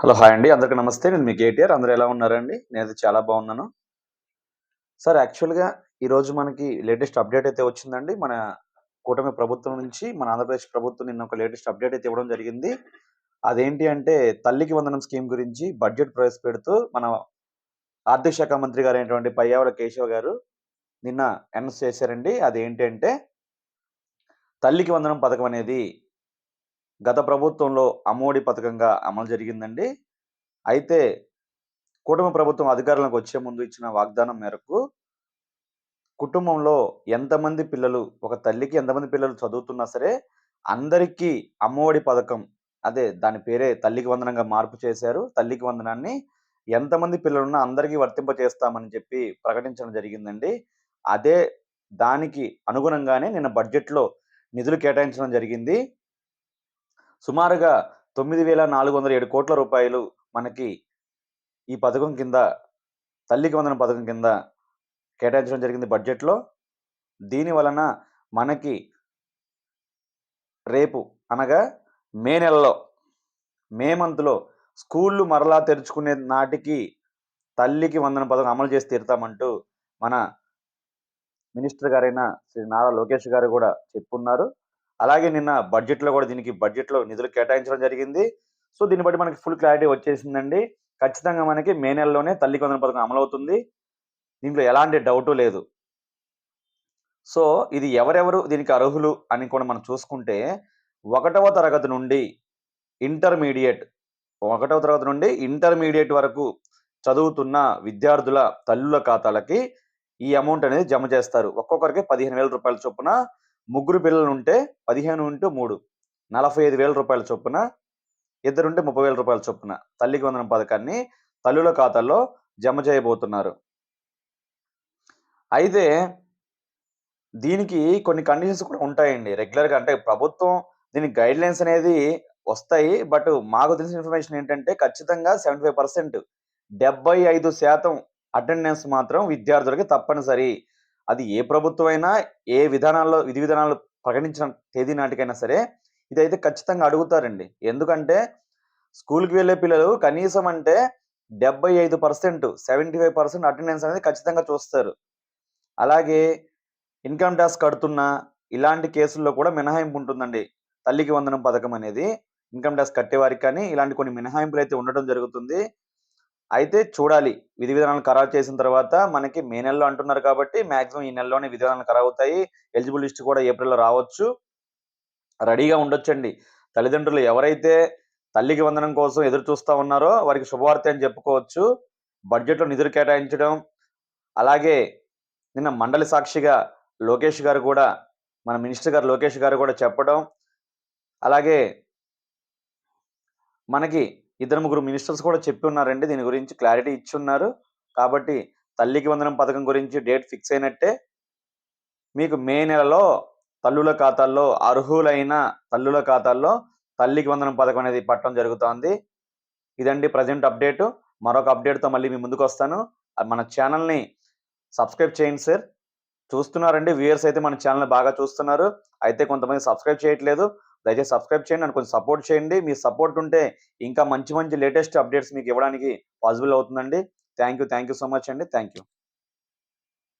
Hello hi అండి. అందరికీ నమస్తే. నేను మీ కేటీఆర్. అందరూ ఎలా ఉన్నారండి? నేను చాలా బాగున్నాను. సార్ యాక్చువల్గా ఈరోజు మనకి లేటెస్ట్ అప్డేట్ అయితే వచ్చిందండి. మన కూటమి ప్రభుత్వం నుంచి మన ఆంధ్రప్రదేశ్ ప్రభుత్వం నిన్న ఒక లేటెస్ట్ అప్డేట్ అయితే ఇవ్వడం జరిగింది. అదేంటి అంటే తల్లికి వందనం స్కీమ్ గురించి బడ్జెట్ ప్రవేశపెడుతూ మన ఆర్థిక శాఖ మంత్రి గారు అయినటువంటి పయ్యావుల కేశవ్ గారు నిన్న అనౌన్స్ చేశారండి. అదేంటి అంటే తల్లికి వందనం పథకం అనేది గత ప్రభుత్వంలో అమ్మఒడి పథకంగా అమలు జరిగిందండి. అయితే కూటమి ప్రభుత్వం అధికారంలోకి వచ్చే ముందు ఇచ్చిన వాగ్దానం మేరకు కుటుంబంలో ఎంతమంది పిల్లలు ఒక తల్లికి ఎంతమంది పిల్లలు చదువుతున్నా సరే అందరికీ అమ్మఒడి పథకం అదే దాని పేరే తల్లికి వందనంగా మార్పు చేశారు. తల్లికి వందనాన్ని ఎంతమంది పిల్లలున్నా అందరికీ వర్తింప చేస్తామని చెప్పి ప్రకటించడం జరిగిందండి. అదే దానికి అనుగుణంగానే నిన్న బడ్జెట్లో నిధులు కేటాయించడం జరిగింది. సుమారుగా తొమ్మిది వేల నాలుగు వందల ఏడు కోట్ల రూపాయలు మనకి ఈ పథకం కింద తల్లికి వందన పథకం కింద కేటాయించడం జరిగింది బడ్జెట్లో. దీని వలన మనకి రేపు అనగా మే నెలలో మే మంత్లో స్కూళ్ళు మరలా తెరుచుకునే నాటికి తల్లికి వందన పథకం అమలు చేసి తీరుతామంటూ మన మినిస్టర్ గారైన శ్రీ నారా లోకేష్ గారు కూడా చెప్పున్నారు. అలాగే నిన్న బడ్జెట్లో కూడా దీనికి బడ్జెట్లో నిధులు కేటాయించడం జరిగింది. సో దీన్ని బట్టి మనకి ఫుల్ క్లారిటీ వచ్చేసిందండి. ఖచ్చితంగా మనకి మే నెలలోనే తల్లి కొందన పథకం అమలవుతుంది. దీంట్లో ఎలాంటి డౌటు లేదు. సో ఇది ఎవరెవరు దీనికి అర్హులు అని కూడా మనం చూసుకుంటే ఒకటవ తరగతి నుండి ఇంటర్మీడియట్ ఒకటవ తరగతి నుండి ఇంటర్మీడియట్ వరకు చదువుతున్న విద్యార్థుల తల్లుల ఖాతాలకి ఈ అమౌంట్ అనేది జమ చేస్తారు. ఒక్కొక్కరికి పదిహేను వేల రూపాయల చొప్పున ముగ్గురు పిల్లలు ఉంటే పదిహేను ఉంటే మూడు నలభై ఐదు వేల రూపాయల చొప్పున ఇద్దరుంటే ముప్పై వేల రూపాయల చొప్పున తల్లికి వందనం పథకాన్ని తల్లుల ఖాతాల్లో జమ చేయబోతున్నారు. అయితే దీనికి కొన్ని కండిషన్స్ కూడా ఉంటాయండి. రెగ్యులర్గా అంటే ప్రభుత్వం దీనికి గైడ్ లైన్స్ అనేది వస్తాయి. బట్ మాకు తెలిసిన ఇన్ఫర్మేషన్ ఏంటంటే ఖచ్చితంగా సెవెంటీ ఫైవ్ పర్సెంట్ డెబ్బై ఐదు శాతం అటెండెన్స్ మాత్రం విద్యార్థులకి తప్పనిసరి. అది ఏ ప్రభుత్వం అయినా ఏ విధానాల్లో విధి విధానాలు ప్రకటించిన తేదీ నాటికైనా సరే ఇదైతే ఖచ్చితంగా అడుగుతారండి. ఎందుకంటే స్కూల్కి వెళ్ళే పిల్లలు కనీసం అంటే డెబ్బై ఐదు percent seventy five percent attendance అనేది ఖచ్చితంగా చూస్తారు. అలాగే ఇన్కమ్ ట్యాక్స్ కడుతున్న ఇలాంటి కేసుల్లో కూడా మినహాయింపు ఉంటుందండి. తల్లికి వందనం పథకం అనేది ఇన్కమ్ ట్యాక్స్ కట్టేవారికి కానీ ఇలాంటి కొన్ని మినహాయింపులు అయితే ఉండటం జరుగుతుంది. అయితే చూడాలి. విధి విధానాలు ఖరారు చేసిన తర్వాత మనకి మే నెలలో అంటున్నారు కాబట్టి మాక్సిమం ఈ నెలలోనే విధి విధానాలు ఖరారు అవుతాయి ఎలిజిబుల్ లిస్ట్ కూడా ఏప్రిల్లో రావచ్చు. రెడీగా ఉండొచ్చండి. తల్లిదండ్రులు ఎవరైతే తల్లికి వందనం కోసం ఎదురు చూస్తూ ఉన్నారో వారికి శుభవార్త అని చెప్పుకోవచ్చు. బడ్జెట్లో నిధులు కేటాయించడం. అలాగే నిన్న మండలి సాక్షిగా లోకేష్ గారు కూడా మన మినిస్టర్ గారు లోకేష్ గారు కూడా చెప్పడం. అలాగే మనకి ఇద్దరు ముగ్గురు మినిస్టర్స్ కూడా చెప్పి ఉన్నారండి. దీని గురించి క్లారిటీ ఇచ్చి ఉన్నారు. కాబట్టి తల్లికి వందనం పథకం గురించి డేట్ ఫిక్స్ అయినట్టే మీకు మే నెలలో తల్లుల ఖాతాల్లో అర్హులైన తల్లుల ఖాతాల్లో తల్లికి వందనం పథకం అనేది పట్టడం జరుగుతోంది. ఇదండి ప్రజెంట్ అప్డేట్. మరొక అప్డేట్తో మళ్ళీ మీ ముందుకు వస్తాను. మన ఛానల్ని సబ్స్క్రైబ్ చేయండి సార్. చూస్తున్నారండి. వ్యూయర్స్ అయితే మన ఛానల్ బాగా చూస్తున్నారు. అయితే కొంతమంది సబ్స్క్రైబ్ చేయట్లేదు. దయచేసి సబ్స్క్రైబ్ చేయండి నన్ను కొంచెం సపోర్ట్ చేయండి. మీ సపోర్ట్ ఉంటే ఇంకా మంచి మంచి లేటెస్ట్ అప్డేట్స్ మీకు ఇవ్వడానికి పాసిబుల్ అవుతుందండి. Thank you thank you so much అండి. Thank you